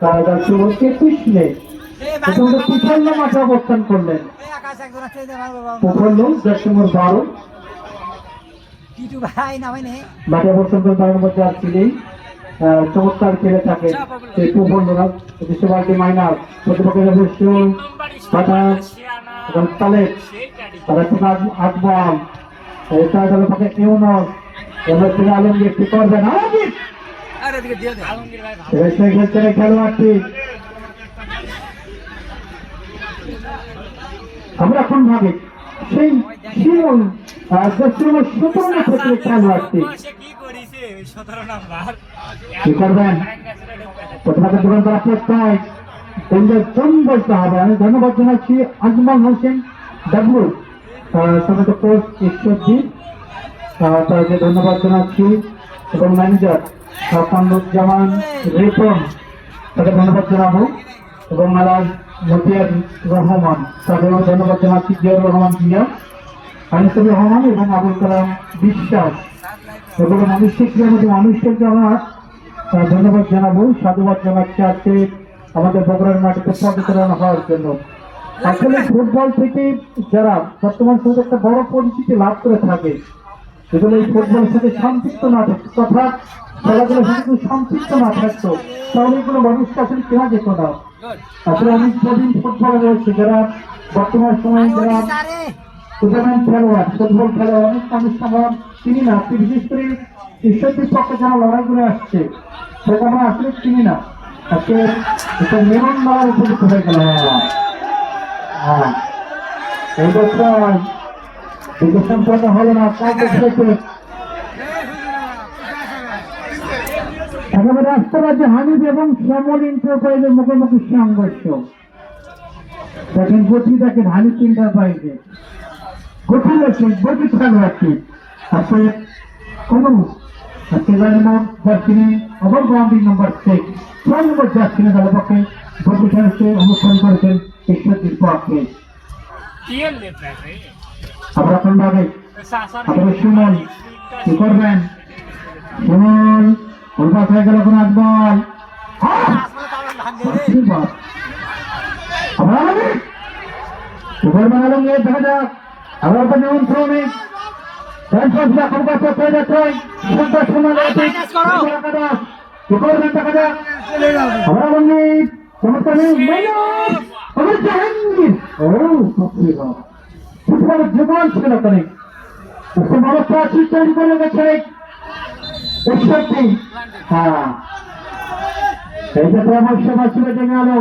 কারাগার শুরু একুশ মে প্রথমত পিছন্ন মাঠে অবস্থান করলেন। প্রফুল্ল দশমর বারো। টিটু ভাই নামে নে। মাঠে অবস্থান করে তার মধ্যে আর ছিলেই আহ, চমৎকার খেলে থাকে সেই প্রফুল্লরা বিশ্ববার্টি মাইনার প্রতিপক্ষের পাঠান এবং তালেব তারা একটু আকবর এটা গেল পাকে ইউনস এবার তিনি আলমগীর কি দিয়ে দে রেসে খেলোয়াড়টি আমরা এখন ভাবি? সেই শিমুল দশম সতেরো ক্ষেত্রে খেলোয়াড়টি কি করবেন? দোকান করা প্রত্যয় বলতে হবে? আমি ধন্যবাদ জানাচ্ছি আজমল হোসেন ডাব্লু। সমেত কোচ ঈশ্বরজি তাকে ধন্যবাদ জানাচ্ছি এবং ম্যানেজার পান্ডুজ্জামান রিপন তাকে ধন্যবাদ জানাব এবং আলাজ মতিয়ার রহমান তাদেরও ধন্যবাদ জানাচ্ছি জিয়াউর রহমান জিয়া আনিসুর রহমান এবং আবুল কালাম বিশ্বাস। এগুলো মানুষের মধ্যে মানুষকে আহ, ধন্যবাদ জানাব সাধুবাদ জানাচ্ছি আজকে আমাদের বগুড়ার মাটিতে পদচারণ হওয়ার জন্য। আসলে ফুটবল থেকে যারা বর্তমান সময়ে একটা বড় পরিচিতি লাভ করে থাকে সেগুলো এই ফুটবলের সাথে সম্পৃক্ত না থাকতো তথা সাথে যদি সম্পৃক্ত না থাকতো তাহলে কোনো মানুষকে আসলে কেনা যেত না। আসলে অনেক প্রবীণ ফুটবলার রয়েছে যারা বর্তমান সময়ে যারা টুর্নামেন্ট খেলোয়াড় ফুটবল খেলোয়াড় অনেক মানুষ আমরা চিনি না বিশেষ করে ঈশ্বরের পক্ষে যারা লড়াই করে আসছে সেটা আমরা আসলে চিনি না। আজকে একটা মেরন মারার উপযুক্ত হয়ে গেল। হ্যাঁ। এই বছর দিকে সম্পন্ন হলো না কাউকে থেকে একেবারে রাষ্ট্ররাজ্যে হানিফ এবং শ্যামল এন্টারপ্রাইজের মুখোমুখি সংঘর্ষ। দেখেন গতি দেখেন হানিফ এন্টারপ্রাইজে গতি আছে গতি খেলোয়াড়টি আসলে কোনো আজকে নম্বর জার্সিনে ওভার বাউন্ডারি নম্বর সিক্স ছয় নম্বর অনুসরণ করেছেন ঈশ্বরজির পক্ষে। ভাবে সাসার সুমন কি করবেন? সুমন ওর পাশে গেল কোন আজ উপর বানালাম নিয়ে দেখা যাক। আবার তো নিয়ম শ্রমিক। জীবন ছিল তৈরি করে গেছে। ఉత్పత్తి పెద్ద ప్రమోక్ష వచ్చిన జనాలు